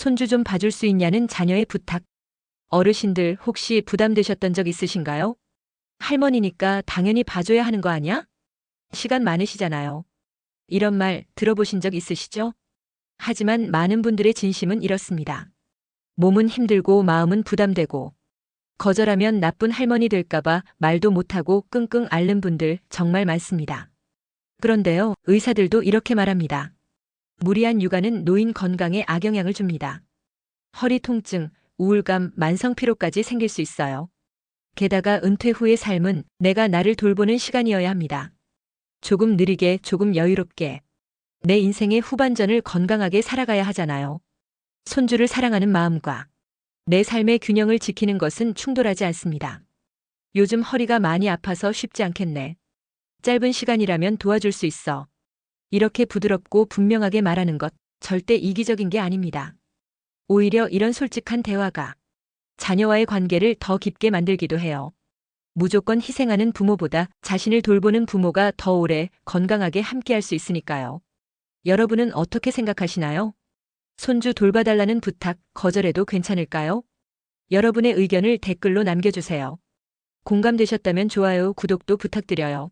손주 좀 봐줄 수 있냐는 자녀의 부탁. 어르신들 혹시 부담되셨던 적 있으신가요? 할머니니까 당연히 봐줘야 하는 거 아니야? 시간 많으시잖아요. 이런 말 들어보신 적 있으시죠? 하지만 많은 분들의 진심은 이렇습니다. 몸은 힘들고 마음은 부담되고 거절하면 나쁜 할머니 될까봐 말도 못하고 끙끙 앓는 분들 정말 많습니다. 그런데요, 의사들도 이렇게 말합니다. 무리한 육아는 노인 건강에 악영향을 줍니다. 허리 통증, 우울감, 만성 피로까지 생길 수 있어요. 게다가 은퇴 후의 삶은 내가 나를 돌보는 시간이어야 합니다. 조금 느리게, 조금 여유롭게. 내 인생의 후반전을 건강하게 살아가야 하잖아요. 손주를 사랑하는 마음과 내 삶의 균형을 지키는 것은 충돌하지 않습니다. 요즘 허리가 많이 아파서 쉽지 않겠네. 짧은 시간이라면 도와줄 수 있어. 이렇게 부드럽고 분명하게 말하는 것 절대 이기적인 게 아닙니다. 오히려 이런 솔직한 대화가 자녀와의 관계를 더 깊게 만들기도 해요. 무조건 희생하는 부모보다 자신을 돌보는 부모가 더 오래 건강하게 함께할 수 있으니까요. 여러분은 어떻게 생각하시나요? 손주 돌봐달라는 부탁 거절해도 괜찮을까요? 여러분의 의견을 댓글로 남겨주세요. 공감되셨다면 좋아요, 구독도 부탁드려요.